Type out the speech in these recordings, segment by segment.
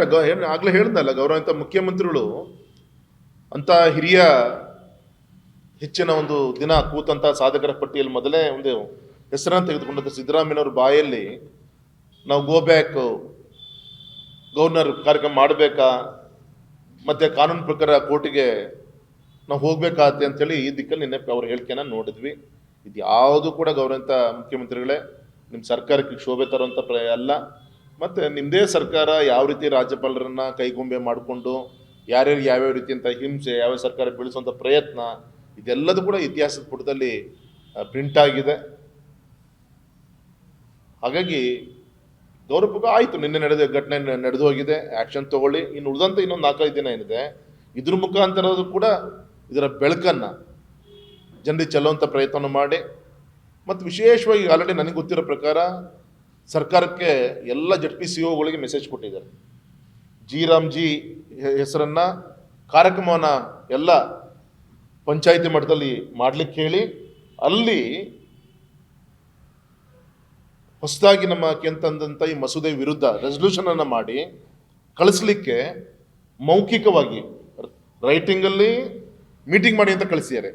ಏನ್ ಆಗ್ಲೇ ಹೇಳ್ದಲ್ಲ ಗೌರವಂತ ಮುಖ್ಯಮಂತ್ರಿಗಳು ಅಂತ ಹಿರಿಯ ಹೆಚ್ಚಿನ ಒಂದು ದಿನ ಕೂತಂತ ಸಾಧಕರ ಪಟ್ಟಿಯಲ್ಲಿ ಮೊದಲೇ ಒಂದು ಹೆಸರನ್ನು ತೆಗೆದುಕೊಂಡಂತ ಸಿದ್ದರಾಮಯ್ಯನವ್ರ ಬಾಯಲ್ಲಿ ನಾವು ಗೋ ಬ್ಯಾಕ್ ಗವರ್ನರ್ ಕಾರ್ಯಕ್ರಮ ಮಾಡಬೇಕಾ, ಮತ್ತೆ ಕಾನೂನು ಪ್ರಕಾರ ಕೋರ್ಟಿಗೆ ನಾವು ಹೋಗ್ಬೇಕಾಗತ್ತೆ ಅಂತೇಳಿ ಈ ದಿಕ್ಕಲ್ಲಿ ನಿನ್ನೆ ಅವ್ರ ಹೇಳಿಕೆನ ನೋಡಿದ್ವಿ. ಇದು ಯಾವುದು ಕೂಡ ಗೌರವಂತ ಮುಖ್ಯಮಂತ್ರಿಗಳೇ ನಿಮ್ಮ ಸರ್ಕಾರಕ್ಕೆ ಶೋಭೆ ತರುವಂಥ ಪ್ರಯ ಅಲ್ಲ. ಮತ್ತು ನಿಮ್ಮದೇ ಸರ್ಕಾರ ಯಾವ ರೀತಿ ರಾಜ್ಯಪಾಲರನ್ನು ಕೈಗೊಂಬೆ ಮಾಡಿಕೊಂಡು ಯಾರ್ಯಾರು ಯಾವ್ಯಾವ ರೀತಿಯಂಥ ಹಿಂಸೆ ಯಾವ ಸರ್ಕಾರ ಬೆಳೆಸುವಂಥ ಪ್ರಯತ್ನ, ಇದೆಲ್ಲದೂ ಕೂಡ ಇತಿಹಾಸದ ಪುಟದಲ್ಲಿ ಪ್ರಿಂಟ್ ಆಗಿದೆ. ಹಾಗಾಗಿ ಗೌರವಪೂರ್ವಕ ಆಯಿತು, ನಿನ್ನೆ ನಡೆದ ಘಟನೆ ನಡೆದು ಹೋಗಿದೆ ಆ್ಯಕ್ಷನ್ ತಗೊಳ್ಳಿ. ಇನ್ನು ಉಳಿದಂಥ ಇನ್ನೊಂದು ನಾಲ್ಕೈದು ದಿನ ಏನಿದೆ, ಇದ್ರ ಮುಖಾಂತರ ಕೂಡ ಇದರ ಬೆಳಕನ್ನು ಜನರಿಗೆ ಚೆಲ್ಲುವಂಥ ಪ್ರಯತ್ನ ಮಾಡಿ. ಮತ್ತು ವಿಶೇಷವಾಗಿ ಆಲ್ರೆಡಿ ನನಗೆ ಗೊತ್ತಿರೋ ಪ್ರಕಾರ ಸರ್ಕಾರಕ್ಕೆ ಎಲ್ಲ ಜಡ್ ಪಿ ಸಿ ಒಗಳಿಗೆ ಮೆಸೇಜ್ ಕೊಟ್ಟಿದ್ದಾರೆ ಜಿ ರಾಮ್ ಜಿ ಹೆಸರನ್ನ ಕಾರ್ಯಕ್ರಮವನ್ನು ಎಲ್ಲ ಪಂಚಾಯಿತಿ ಮಟ್ಟದಲ್ಲಿ ಮಾಡಲಿಕ್ಕೆ ಹೇಳಿ, ಅಲ್ಲಿ ಹೊಸದಾಗಿ ನಮ್ಮ ಕೆಂತಂದಂಥ ಈ ಮಸೂದೆ ವಿರುದ್ಧ ರೆಸಲ್ಯೂಷನ್ ಅನ್ನು ಮಾಡಿ ಕಳಿಸ್ಲಿಕ್ಕೆ ಮೌಖಿಕವಾಗಿ ರೈಟಿಂಗಲ್ಲಿ ಮೀಟಿಂಗ್ ಮಾಡಿ ಅಂತ ಕಳಿಸಿದ್ದಾರೆ.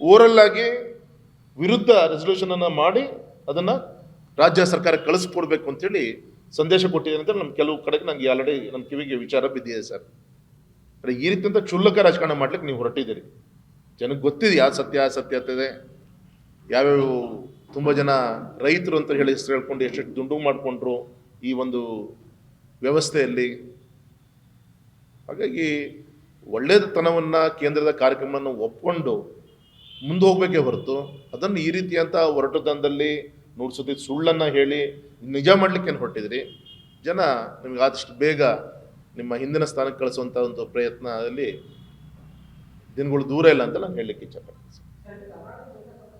ಓರಲ್ ಆಗಿ ವಿರುದ್ಧ ರೆಸಲ್ಯೂಷನ್ ಅನ್ನ ಮಾಡಿ ಅದನ್ನ ರಾಜ್ಯ ಸರ್ಕಾರ ಕಳಿಸ್ಕೊಡ್ಬೇಕು ಅಂತೇಳಿ ಸಂದೇಶ ಕೊಟ್ಟಿದ್ದೀನಿ ಅಂತ ನಮ್ಮ ಕೆಲವು ಕಡೆಗೆ ನಂಗೆ ಆಲ್ರೆಡಿ ನಮ್ಮ ಕಿವಿಗೆ ವಿಚಾರ ಬಿದ್ದಿದೆ ಸರ್. ಈ ರೀತಿಯಂತ ಕ್ಷುಲ್ಲಕ ರಾಜಕಾರಣ ಮಾಡ್ಲಿಕ್ಕೆ ನೀವು ಹೊರಟಿದ್ದೀರಿ. ಜನಕ್ಕೆ ಗೊತ್ತಿದೆ ಯಾವ ಸತ್ಯ ಸತ್ಯ ಇದೆ? ಯಾವ್ಯಾವ ತುಂಬ ಜನ ರೈತರು ಅಂತ ಹೇಳಿ ಹೆಸರು ಹೇಳ್ಕೊಂಡು ಎಷ್ಟೆಷ್ಟು ದುಂಡು ಮಾಡಿಕೊಂಡ್ರು ಈ ಒಂದು ವ್ಯವಸ್ಥೆಯಲ್ಲಿ? ಹಾಗಾಗಿ ಒಳ್ಳೆಯತನವನ್ನು ಕೇಂದ್ರದ ಕಾರ್ಯಕ್ರಮವನ್ನು ಒಪ್ಕೊಂಡು ಮುಂದೆ ಹೋಗ್ಬೇಕೇ ಹೊರತು ಅದನ್ನು ಈ ರೀತಿಯಂಥ ಹೊರಟುತನದಲ್ಲಿ ನೂರು ಸತಿ ಸುಳ್ಳನ್ನು ಹೇಳಿ ನಿಜ ಮಾಡ್ಲಿಕ್ಕೆ ಏನು ಹೊರಟಿದ್ರಿ? ಜನ ನಿಮ್ಗೆ ಆದಷ್ಟು ಬೇಗ ನಿಮ್ಮ ಹಿಂದಿನ ಸ್ಥಾನಕ್ಕೆ ಕಳಿಸುವಂಥ ಒಂದು ಪ್ರಯತ್ನದಲ್ಲಿ ದಿನಗಳು ದೂರ ಇಲ್ಲ ಅಂತ ನಾನು ಹೇಳಲಿಕ್ಕೆ ಇಚ್ಛಪಡ್ತೀನಿ.